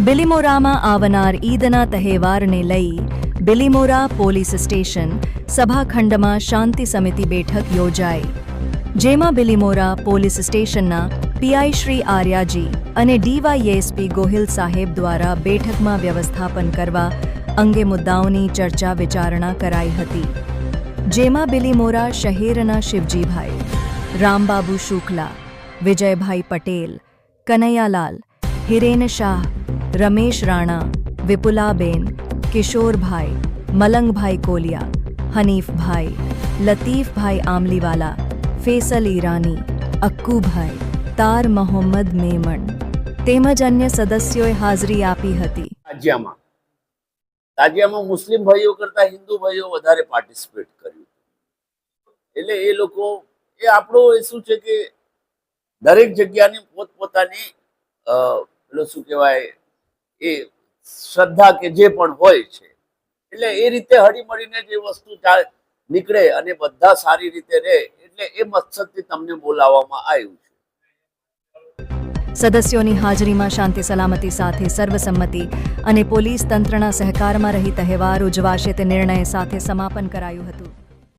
બિલીમોરામાં આવનાર ઈદના તહેવારને લઈ બિલીમોરા પોલીસ સ્ટેશન સભાખંડમાં શાંતિ સમિતિ બેઠક યોજાઈ જેમાં બિલીમોરા પોલીસ સ્ટેશનના પીઆઈ શ્રી આર્યાજી અને ડીવાયએસપી ગોહિલ સાહેબ દ્વારા બેઠકમાં વ્યવસ્થાપન કરવા અંગે મુદ્દાઓની ચર્ચા વિચારણા કરાઈ હતી જેમાં બિલીમોરા શહેરના શિવજીભાઈ રામબાબુ શુક્લા વિજયભાઈ પટેલ કનૈયાલાલ હિરેન શાહ રમેશ રાણા, વિપુલાબેન, કિશોરભાઈ, મલંગભાઈ કોલિયા, હનીફભાઈ, લતીફભાઈ આમલીવાલા ફેસલ ઈરાની, અક્કુભાઈ, તાર મોહમ્મદ મેમણ તેમજ અન્ય સદસ્યોએ હાજરી આપી હતી. તાજિયામાં. તાજિયામાં મુસ્લિમ ભાઈઓ કરતા હિન્દુ ભાઈઓ વધારે પાર્ટિસિપેટ કર્યું. એટલે એ લોકો, એ આપણો એ શું છે કે દરેક જગ્યાની પોતપોતાની પેલો શું કહેવાય એ શ્રદ્ધા કે જે પણ હોય છે. એટલે એ રીતે હળીમળીને જે વસ્તુ નીકળે અને બધા સારી રીતે રહે, એટલે એ મકસદથી તમને બોલાવવામાં આવ્યું છે. સદસ્યોની હાજરીમાં શાંતિ, સલામતી સાથે સર્વસંમતિ અને પોલીસ તંત્રના સહકારમાં રહી તહેવાર ઉજવાશે તે નિર્ણય સાથે સમાપન કરાયું હતું.